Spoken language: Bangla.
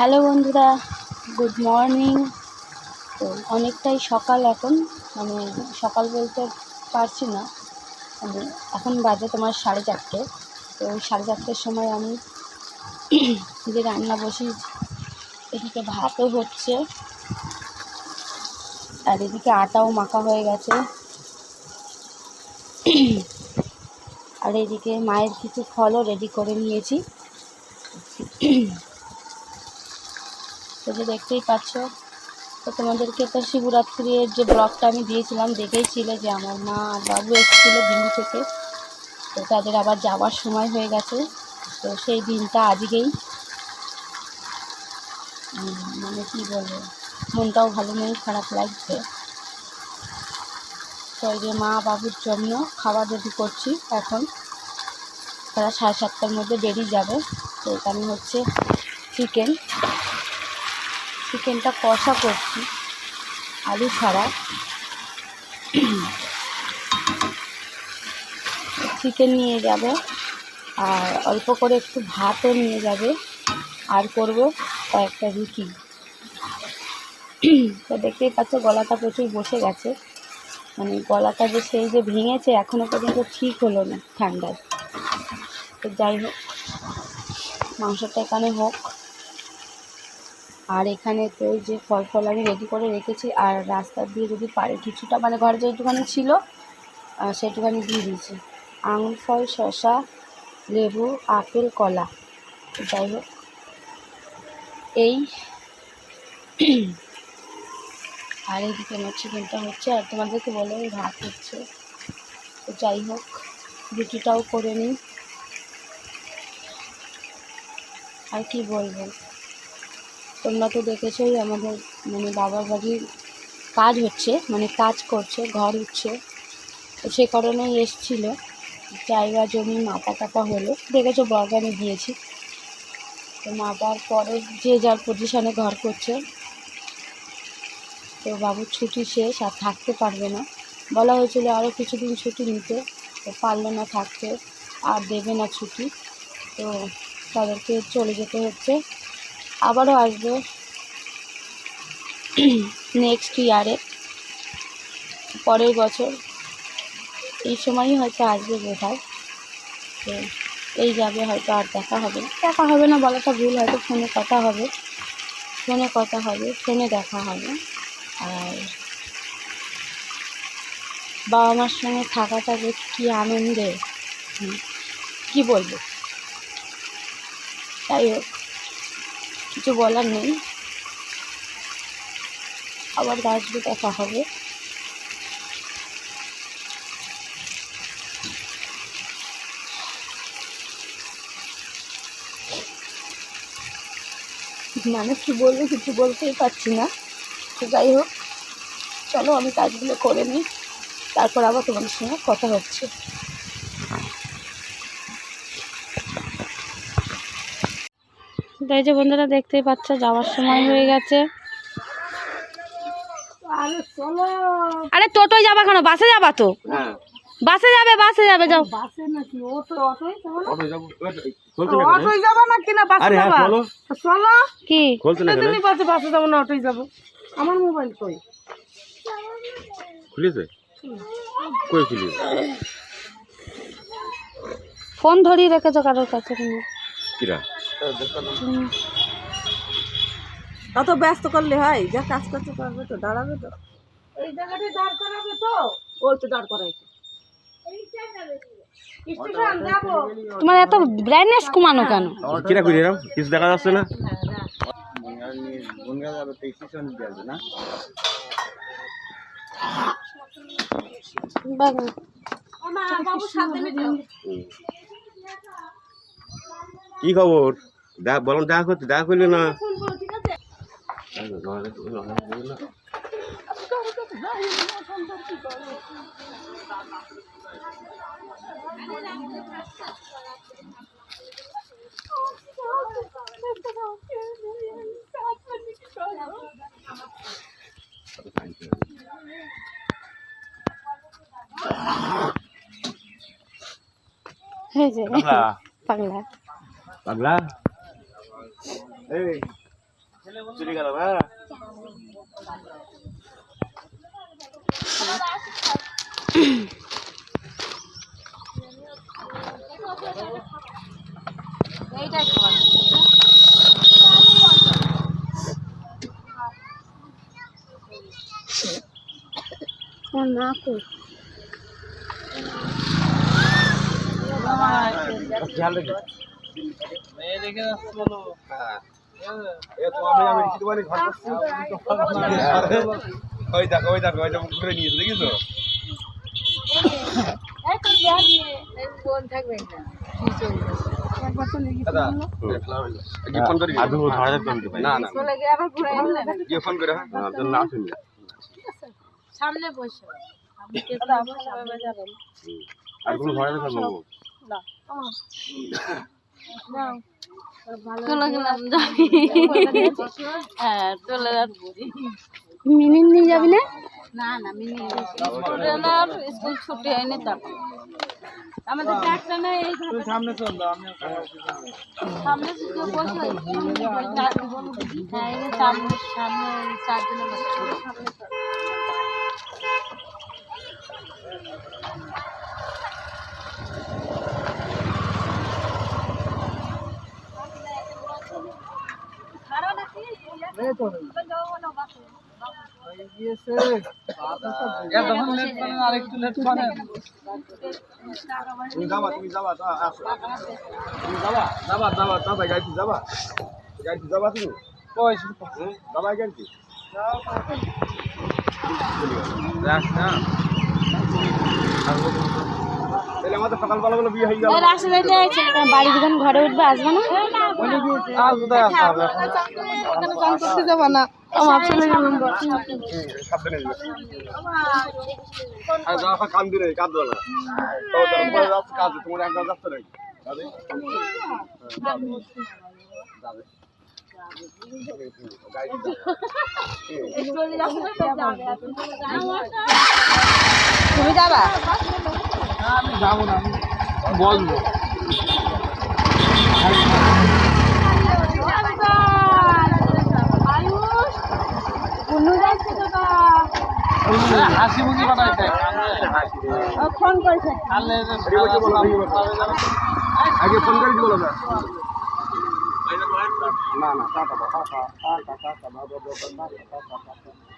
হ্যালো বন্ধুরা, গুড মর্নিং। তো অনেকটাই সকাল এখন মানে সকাল বলতে পারছি না। এখন বাজে তোমার সাড়ে চারটে। তো সাড়ে চারটের সময় আমি যে রান্না বসি, এদিকে ভাতও হচ্ছে। আর এদিকে আটাও মাখা হয়ে গেছে। আর এদিকে মায়ের কিছু ফলও রেডি করে নিয়েছি। তো যে দেখতেই পাচ্ছ, তো তোমাদেরকে তো শিবরাত্রির যে ব্লগটা আমি দিয়েছিলাম, দেখেই ছিল যে আমার মা আর বাবু এসেছিল দিল্লি থেকে। তো তাদের আবার যাওয়ার সময় হয়ে গেছে, তো সেই দিনটা আজকেই। মানে কী বলব, মনটাও ভালো নেই, খারাপ লাগছে। তো এই যে মা বাবুর জন্য খাবার রেডি করছি এখন। তারা সাড়ে সাতটার মধ্যে বেরিয়ে যাবে। তো এখানে হচ্ছে চিকেন। চিকেনটা কষা করছি, আলু ছাড়া। চিকেন নিয়ে যাবে, আর অল্প করে একটু ভাতও নিয়ে যাবে, আর করব কয়েকটা রুটি। তো দেখতেই পাচ্ছ, গলাটা প্রচুর বসে গেছে। মানে গলাটা যে সেই যে ভেঙেছে এখনও পর্যন্ত ঠিক হলো না ঠান্ডায়। তো যাই হোক, মাংসটা এখানে হোক। আর এখানে তো যে ফল ফল আমি রেডি করে রেখেছি, আর রাস্তা দিয়ে যদি পারে কিছুটা মানে ঘরে যেটুখানি ছিল সেটুখানি দিয়ে দিয়েছি। আঙুর ফল, শসা, লেবু, আপেল, কলা। যাই হোক, এই আর এইদিকে আমার চিকেনটা হচ্ছে, আর তোমাদেরকে বলে ভাত হচ্ছে। তো যাই হোক, রুটিটাও করে নিই। আর কি বলব? তোমরা তো দেখেছোই আমাদের মানে বাবার বাড়ির কাজ হচ্ছে মানে কাজ করছে, ঘর উঠছে তো সে কারণেই এসছিল। জায়গা, জমি মাপা টাপা হলো। দেখেছ ব্লগে আমি দিয়েছি। তো মাপার পরে যে যার পজিশনে ঘর করছে। তো বাবুর ছুটি শেষ, আর থাকতে পারবে না। বলা হয়েছিল আরও কিছুদিন ছুটি নিতে। তো পারল না থাকতে। আর দেবে না ছুটি। তো তাদেরকে চলে যেতে হচ্ছে। আবারও আসবে নেক্সট ইয়ারে পরের বছর। এই সময়ই হয়তো আসবে বোধহয়। তো এই যাবে, হয়তো আর দেখা হবে। দেখা হবে না বলাটা ভুল, হয়তো ফোনে কথা হবে। ফোনে কথা হবে, ফোনে দেখা হবে। আর বাবা মার সঙ্গে থাকাটা যে কী আনন্দে। কী বলব? যাই হোক। কিছু বলার নেই। আবার আসবে দেখা হবে। মানে কি বলব, কিছু বলতেই পারছি না। তো যাই হোক, চলো আমি কাজগুলো করে নিই। তারপর আবার তোমাদের সঙ্গে কথা হচ্ছে। তাই যে বন্ধুরা দেখতেই পাচ্ছ যাওয়ার সময় হয়ে গেছে। আরে টোটোয় যাবা কেন? বাসে যাবা তো? হ্যাঁ। বাসে যাবে বাসে যাবে যাও। অটো যাব খুলছে না অটোই যাব না কিনা? বাসে আরে হ্যাঁ যাবা? চলো। চলো। কি? তুমি বাসে বাসে যাব না অটোই যাব। আমার মোবাইল কই? খুলেছে কই খুলিয়ে ফোন ধরিয়ে রেখেছো কারোর কাছে তুমি কিরা। অত ব্যস্ত করলে হয় যা কাজ করতে পারবে তো দাঁড়াবে তো। এই জায়গাটা দাঁড় করাবে তো। ওই তো দাঁড় করাইছে। তোমার এত ব্রাইটনেস কমানো কেন? কিরা করি এরম কিছু দেখা যাচ্ছে না? বাবা, কি খবর? দেখ বললাম দেখা করতে দেখা করলে না। পাগলা পাগলা? এই চলে গেল হ্যাঁ? এইটাই না খেয়াল রেখে। এ তো আমি আমি কিছু ওই দেখো ওই দেখো ওই দেখো ঘুরে নিয়েছে না না করে হ্যাঁ? সামনে বসে। আর কোনো যেতে পারব চলে গেলাম যাবি। হ্যাঁ চলে যাচ্ছি মিনিট নিয়ে যাবি না? না না মিনিট স্কুল ছুটি হয়নি তখন আমাদের ব্যাগটা না এই সামনে চলল সামনে শুধু বসে হ্যাঁ সামনে সামনে চারজনে বসে সামনে যাবা যাবা যাবা যাবা যাবা যাবা যাবা যাবা যাবা সকালবেলা বলে বিয়ে হয়ে আছে বাড়ি যখন ঘরে উঠবে, আসবে না? করতে যাব না। আমার চলে গেলাম সাবধানে যাবে আর যাওয়া কান দিলে কাঁদ না। তো কাজ তোমার একবার নেই যাবে তুমি যাবা? বলব হাসি মুখি পাঠাইছে ফোন করেছে আগে ফোন করে দিবো না না না টাটা টাটা টাটা টাটা